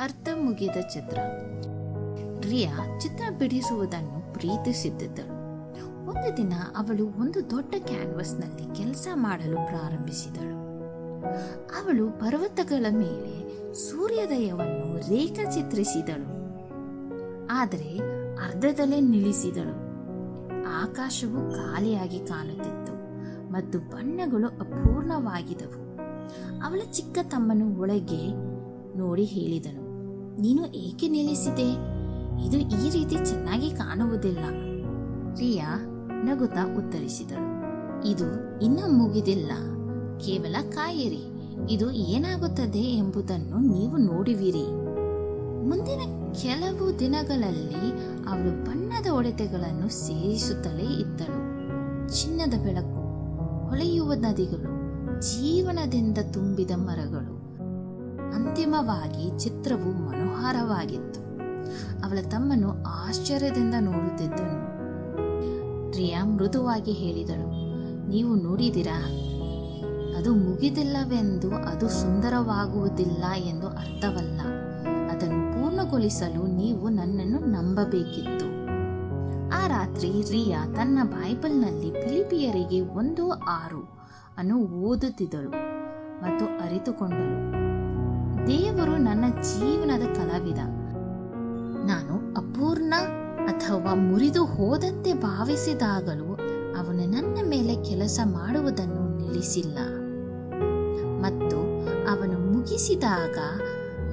ಅರ್ಥ ಮುಗಿದ ಚಿತ್ರ. ರಿಯಾ ಚಿತ್ರ ಬಿಡಿಸುವುದನ್ನು ಪ್ರೀತಿಸುತ್ತಿದ್ದಳು ಒಂದು ದಿನ ಅವಳು ಒಂದು ದೊಡ್ಡ ಕ್ಯಾನ್ವಸ್ನಲ್ಲಿ ಕೆಲಸ ಮಾಡಲು ಪ್ರಾರಂಭಿಸಿದಳು. ಅವಳು ಪರ್ವತಗಳ ಮೇಲೆ ಸೂರ್ಯೋದಯವನ್ನು ರೇಖಾಚಿತ್ರಿಸಿದಳು. ಆದರೆ ಅರ್ಧದಲ್ಲೇ ನಿಲ್ಲಿಸಿದಳು. ಆಕಾಶವು ಖಾಲಿಯಾಗಿ ಕಾಣುತ್ತಿತ್ತು ಮತ್ತು ಬಣ್ಣಗಳು ಅಪೂರ್ಣವಾಗಿದ್ದವು. ಅವಳ ಚಿಕ್ಕ ತಮ್ಮನು ಒಳಗೆ ನೋಡಿ ಹೇಳಿದನು. ನೀನು ಏಕೆ ನಿಲ್ಲಿಸಿದೆ? ಇದು ಈ ರೀತಿ ಚೆನ್ನಾಗಿ ಕಾಣುವುದಿಲ್ಲ. ರಿಯಾ ನಗುತ್ತಾ ಉತ್ತರಿಸಿದಳು. ಇದು ಇನ್ನೂ ಮುಗಿದಿಲ್ಲ. ಕೇವಲ ಕಾಯಿರಿ. ಇದು ಏನಾಗುತ್ತದೆ ಎಂಬುದನ್ನು ನೀವು ನೋಡುವಿರಿ. ಮುಂದಿನ ಕೆಲವು ದಿನಗಳಲ್ಲಿ ಅವಳು ಬಣ್ಣದ ಒಡೆತೆಗಳನ್ನು ಸೇರಿಸುತ್ತಲೇ ಇದ್ದಳು. ಚಿನ್ನದ ಬೆಳಕು, ಹೊಳೆಯುವ ನದಿಗಳು, ಜೀವನದಿಂದ ತುಂಬಿದ ಮರಗಳು. ಅಂತಿಮವಾಗಿ ಚಿತ್ರವು ಮನೋಹರವಾಗಿತ್ತು. ಅವಳ ತಮ್ಮನು ಆಶ್ಚರ್ಯದಿಂದ ನೋಡುತ್ತಿದ್ದನು. ರಿಯಾ ಮೃದುವಾಗಿ ಹೇಳಿದಳು, ನೀವು ನೋಡಿದಿರಾ ಅದು ಮುಗಿದಿಲ್ಲವೆಂದು, ಅದು ಸುಂದರವಾಗುವುದಿಲ್ಲ ಎಂದು ಅರ್ಥವಲ್ಲ. ಅದನ್ನು ಪೂರ್ಣಗೊಳಿಸಲು ನೀವು ನನ್ನನ್ನು ನಂಬಬೇಕಿತ್ತು. ಆ ರಾತ್ರಿ ರಿಯಾ ತನ್ನ ಬೈಬಲ್ನಲ್ಲಿ ಫಿಲಿಪಿಯರಿಗೆ ಒಂದು ಆರು ಅನ್ನು ಓದುತ್ತಿದ್ದಳು ಮತ್ತು ಅರಿತುಕೊಂಡಳು. ದೇವರು ನನ್ನ ಜೀವನದ ಕಲಾವಿದ. ನಾನು ಅಪೂರ್ಣ ಅಥವಾ ಮುರಿದು ಹೋದಂತೆ ಭಾವಿಸಿದಾಗಲೂ ಅವನು ನನ್ನ ಮೇಲೆ ಕೆಲಸ ಮಾಡುವುದನ್ನು ನಿಲ್ಲಿಸಿಲ್ಲ. ಮತ್ತು ಅವನು ಮುಗಿಸಿದಾಗ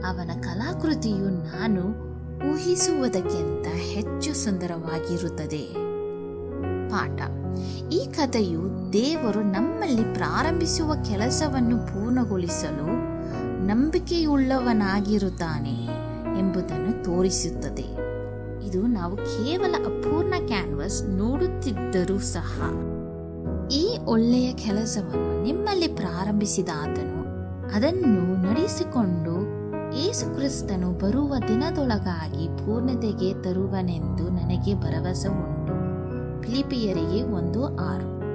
ಅವನ ಕಲಾಕೃತಿಯು ನಾನು ಊಹಿಸುವುದಕ್ಕಿಂತ ಹೆಚ್ಚು ಸುಂದರವಾಗಿರುತ್ತದೆ. ಪಾಠ. ಈ ಕಥೆಯು ದೇವರು ನಮ್ಮಲ್ಲಿ ಪ್ರಾರಂಭಿಸುವ ಕೆಲಸವನ್ನು ಪೂರ್ಣಗೊಳಿಸಲು ನಂಬಿಕೆಯುಳ್ಳವನಾಗಿರುತ್ತಾನೆ ಎಂಬುದನ್ನು ತೋರಿಸುತ್ತದೆ. ಇದು ನಾವು ಕೇವಲ ಅಪೂರ್ಣ ಕ್ಯಾನ್ವಸ್ ನೋಡುತ್ತಿದ್ದರೂ ಸಹ ಈ ಒಳ್ಳೆಯ ಕೆಲಸವನ್ನು ನಿಮ್ಮಲ್ಲಿ ಪ್ರಾರಂಭಿಸಿದ ಆತನು ಅದನ್ನು ನಡೆಸಿಕೊಂಡು ಯೇಸು ಕ್ರಿಸ್ತನು ಬರುವ ದಿನದೊಳಗಾಗಿ ಪೂರ್ಣತೆಗೆ ತರುವನೆಂದು ನನಗೆ ಭರವಸೆ ಉಂಟು. ಫಿಲಿಪಿಯರಿಗೆ ಒಂದು ಆರು.